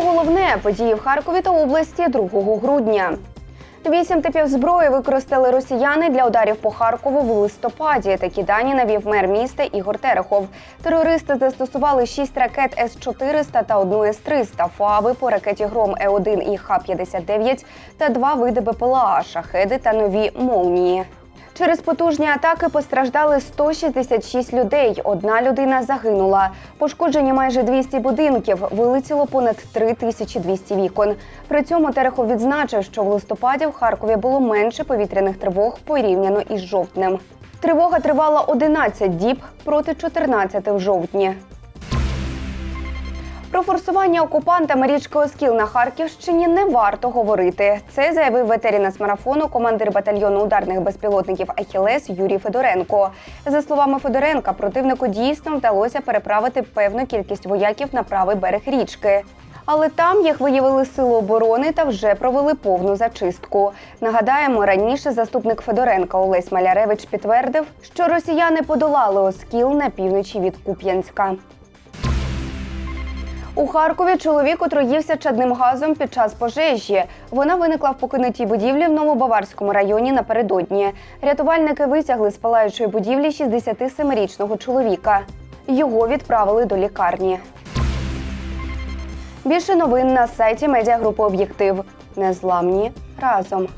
головне події в Харкові та області 2 грудня. Вісім типів зброї використали росіяни для ударів по Харкову в листопаді. Такі дані навів мер міста Ігор Терехов. Терористи застосували шість ракет С-400 та одну С-300, ФАВи по ракеті Гром Е-1 і Х-59 та два види БПЛА, шахеди та нові молнії. Через потужні атаки постраждали 166 людей. Одна людина загинула. Пошкоджені майже 200 будинків. Вилетіло понад 3200 вікон. При цьому Терехов відзначив, що в листопаді в Харкові було менше повітряних тривог порівняно із жовтнем. Тривога тривала 11 діб проти 14 в жовтні. Про форсування окупантами річки Оскіл на Харківщині не варто говорити. Це заявив ветерінас марафону командир батальйону ударних безпілотників Ахілес Юрій Федоренко. За словами Федоренка, противнику дійсно вдалося переправити певну кількість вояків на правий берег річки. Але там їх виявили сили оборони та вже провели повну зачистку. Нагадаємо, раніше заступник Федоренка Олесь Маляревич підтвердив, що росіяни подолали Оскіл на півночі від Куп'янська. У Харкові чоловік отруївся чадним газом під час пожежі. Вона виникла в покинутій будівлі в Новобаварському районі напередодні. Рятувальники витягли з палаючої будівлі 67-річного чоловіка. Його відправили до лікарні. Більше новин на сайті медіагрупи Об'єктив. Незламні разом.